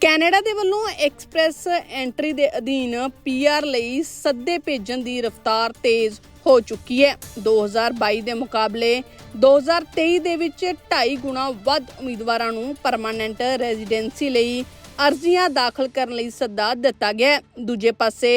Canada ਦੇ ਵੱਲੋਂ express entry ਦੇ ਅਧੀਨ ਪੀਆਰ ਲਈ ਸੱਦੇ ਭੇਜਣ ਦੀ ਰਫ਼ਤਾਰ ਤੇਜ਼ ਹੋ ਚੁੱਕੀ ਹੈ। 2022 ਦੇ ਮੁਕਾਬਲੇ 2023 ਦੇ ਵਿੱਚ 2.5 ਗੁਣਾ ਵੱਧ ਉਮੀਦਵਾਰਾਂ ਨੂੰ ਪਰਮਾਨੈਂਟ ਰੈਜ਼ੀਡੈਂਸੀ ਲਈ ਅਰਜ਼ੀਆਂ ਦਾਖਲ ਕਰਨ ਲਈ ਸੱਦਾ ਦਿੱਤਾ ਗਿਆ ਦੂਜੇ ਪਾਸੇ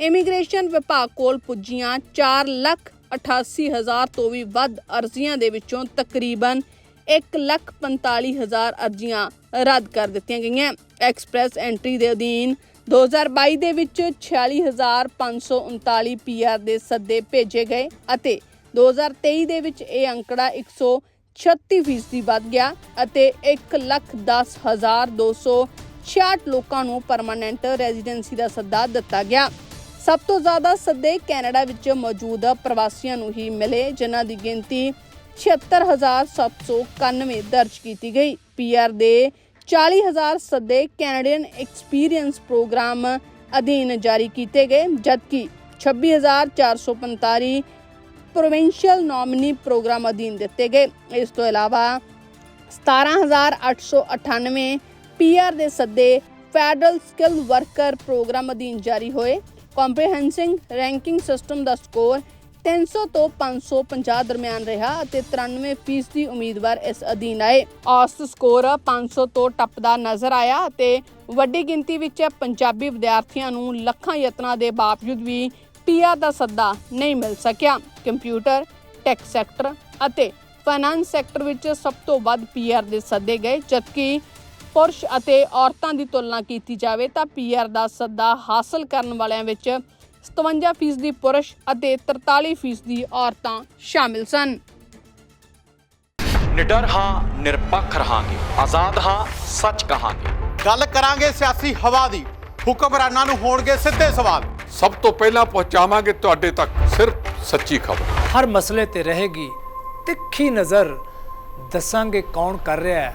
ਇਮੀਗ੍ਰੇਸ਼ਨ ਵਿਭਾਗ ਕੋਲ ਪੁੱਜੀਆਂ 4 ਲੱਖ 88 ਹਜ਼ਾਰ ਤੋਂ ਵੀ ਵੱਧ ਅਰਜ਼ੀਆਂ ਦੇ ਵਿੱਚੋਂ ਤਕਰੀਬਨ 1 ਲੱਖ 45 ਹਜ਼ਾਰ ਅਰਜ਼ੀਆਂ ਰੱਦ ਕਰ ਦਿੱਤੀਆਂ ਗਈਆਂ। ਐਕਸਪ੍ਰੈਸ ਐਂਟਰੀ ਦੇ ਅਧੀਨ 2022 ਦੇ ਵਿੱਚ 46539 ਪੀਆਰ ਦੇ ਸੱਦੇ ਭੇਜੇ ਗਏ ਅਤੇ 2023 ਦੇ ਵਿੱਚ ਇਹ ਅੰਕੜਾ 136 ਫੀਸਦੀ ਵੱਧ ਗਿਆ ਅਤੇ 1 ਲੱਖ 10 ਹਜ਼ਾਰ 266 ਲੋਕਾਂ ਨੂੰ ਪਰਮਾਨੈਂਟ ਰੈਜ਼ੀਡੈਂਸੀ ਦਾ ਸੱਦਾ ਦਿੱਤਾ ਗਿਆ। ਸਭ ਤੋਂ ਜ਼ਿਆਦਾ ਸੱਦੇ ਕੈਨੇਡਾ ਵਿੱਚ ਮੌਜੂਦ ਪ੍ਰਵਾਸੀਆਂ ਨੂੰ ਹੀ ਮਿਲੇ, ਜਿਨ੍ਹਾਂ ਦੀ ਗਿਣਤੀ 76791 ਦਰਜ ਕੀਤੀ ਗਈ। ਪੀਆਰ ਦੇ 40000 ਸੱਦੇ ਕੈਨੇਡੀਅਨ ਐਕਸਪੀਰੀਅੰਸ ਪ੍ਰੋਗਰਾਮ ਅਧੀਨ ਜਾਰੀ ਕੀਤੇ ਗਏ, ਜਦਕਿ 26445 ਪ੍ਰੋਵਿੰਸ਼ੀਅਲ ਨੋਮਨੀ ਪ੍ਰੋਗਰਾਮ ਅਧੀਨ ਦਿੱਤੇ ਗਏ। ਇਸ ਤੋਂ ਇਲਾਵਾ 17898 ਪੀਆਰ ਦੇ ਸੱਦੇ ਫੈਡਰਲ ਸਕਿੱਲ ਵਰਕਰ ਪ੍ਰੋਗਰਾਮ ਅਧੀਨ ਜਾਰੀ ਹੋਏ। ਕੰਪਰੀਹੈਂਸਿੰਗ ਰੈਂਕਿੰਗ ਸਿਸਟਮ ਦਾ ਸਕੋਰ 300 ਤੋਂ 550 ਦਰਮਿਆਨ ਰਿਹਾ ਅਤੇ 93% ਫੀਸਦੀ ਉਮੀਦਵਾਰ ਇਸ ਅਧੀਨ ਆਏ। ਔਸਤ ਸਕੋਰ 500 ਤੋਂ ਟੱਪਦਾ ਨਜ਼ਰ ਆਇਆ ਅਤੇ ਵੱਡੀ ਗਿਣਤੀ ਵਿੱਚ ਪੰਜਾਬੀ ਵਿਦਿਆਰਥੀਆਂ ਨੂੰ ਲੱਖਾਂ ਯਤਨਾਂ ਦੇ ਬਾਵਜੂਦ ਵੀ ਪੀਆਰ ਦਾ ਸੱਦਾ ਨਹੀਂ ਮਿਲ ਸਕਿਆ। ਕੰਪਿਊਟਰ, ਟੈਕ ਸੈਕਟਰ ਅਤੇ ਫਾਈਨਾਂਸ ਸੈਕਟਰ ਵਿੱਚ ਸਭ ਤੋਂ ਵੱਧ ਪੀਆਰ ਦੇ ਸੱਦੇ ਗਏ। ਜਦਕਿ ਪੁਰਸ਼ ਅਤੇ ਔਰਤਾਂ ਦੀ ਤੁਲਨਾ ਕੀਤੀ ਜਾਵੇ ਤਾਂ ਪੀਆਰ ਦਾ ਸੱਦਾ ਹਾਸਲ ਕਰਨ ਵਾਲਿਆਂ ਵਿੱਚ 57% ਦੀ ਪੁਰਸ਼ ਅਤੇ 43% ਦੀ ਔਰਤਾਂ ਸ਼ਾਮਿਲ ਸਨ। ਨਿਡਰ ਹਾਂ ਨਿਰਪੱਖ ਰਹਾਂਗੇ। ਆਜ਼ਾਦ ਹਾਂ ਸੱਚ ਕਹਾਂਗੇ। ਗੱਲ ਕਰਾਂਗੇ ਸਿਆਸੀ ਹਵਾ ਦੀ। ਹੁਕਮਰਾਨਾਂ ਨੂੰ ਹੋਣਗੇ ਸਿੱਧੇ ਸਵਾਲ। ਸਭ ਤੋਂ ਪਹਿਲਾਂ ਪਹੁੰਚਾਵਾਂਗੇ ਤੁਹਾਡੇ ਤੱਕ ਸਿਰਫ ਸੱਚੀ ਖਬਰ। ਹਰ ਮਸਲੇ ਤੇ ਰਹੇਗੀ ਤਿੱਖੀ ਨਜ਼ਰ। ਦੱਸਾਂਗੇ ਕੌਣ ਕਰ ਰਿਹਾ ਹੈ।